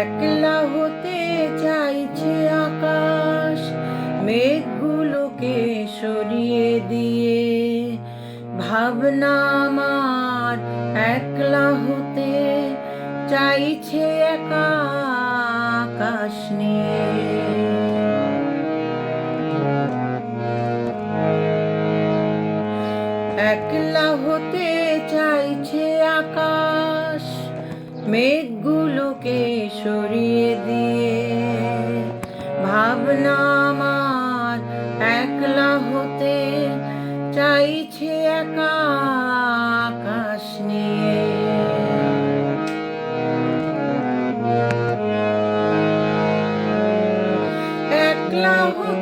একলা হতে চাইছে আকাশ, মেঘগুলোকে সরিয়ে দিয়ে। ভাবনা আমার একলা হতে চাইছে একা আকাশ নিয়ে। একলা হতে চাইছে আকাশ, মেঘগুলোকে সরিয়ে দিয়ে। ভাবনা আমার একলা হতে চাইছে আকাশ নিয়ে। একলা হতে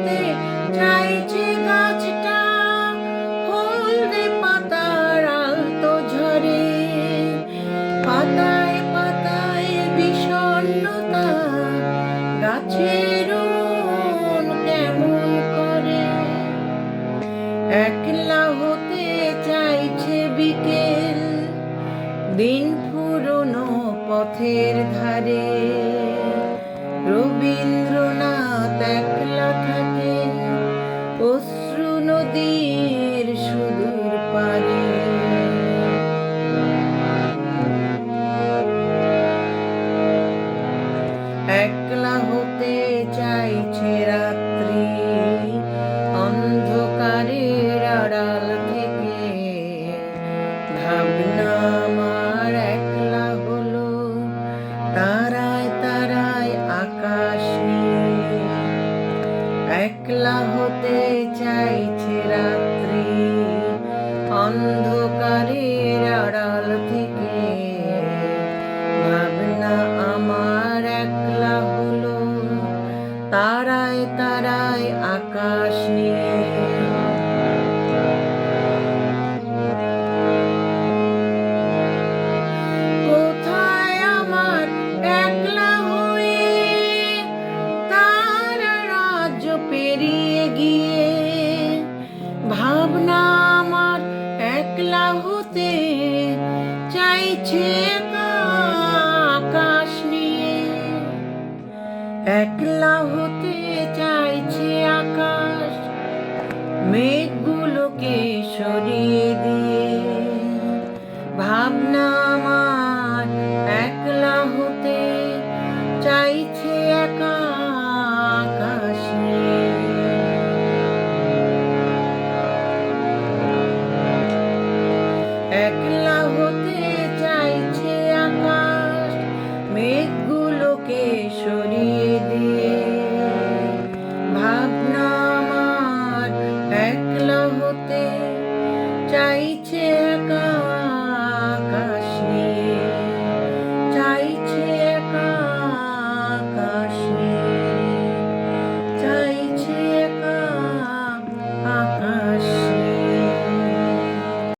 একলা হতে চাইছে বিকেল, দিন পুরনো পথের ধারে। রবীন্দ্রনাথ একলা থাকেন, অশ্রু নদীর সুদূর পারে। একলা হতে চাইছে একলা হতে চাইছে রাত্রি। অন্ধকারের আড়াল থেকে ভাবনা আমার একলা হলো। তারায় তারায় আকাশ নিয়ে পেরিয়ে গিয়ে ভাবনা আমার একলা হতে চাইছে আকাশ নিয়ে। একলা হতে চাইছে আকাশ, মেঘগুলোকে সরিয়ে একলা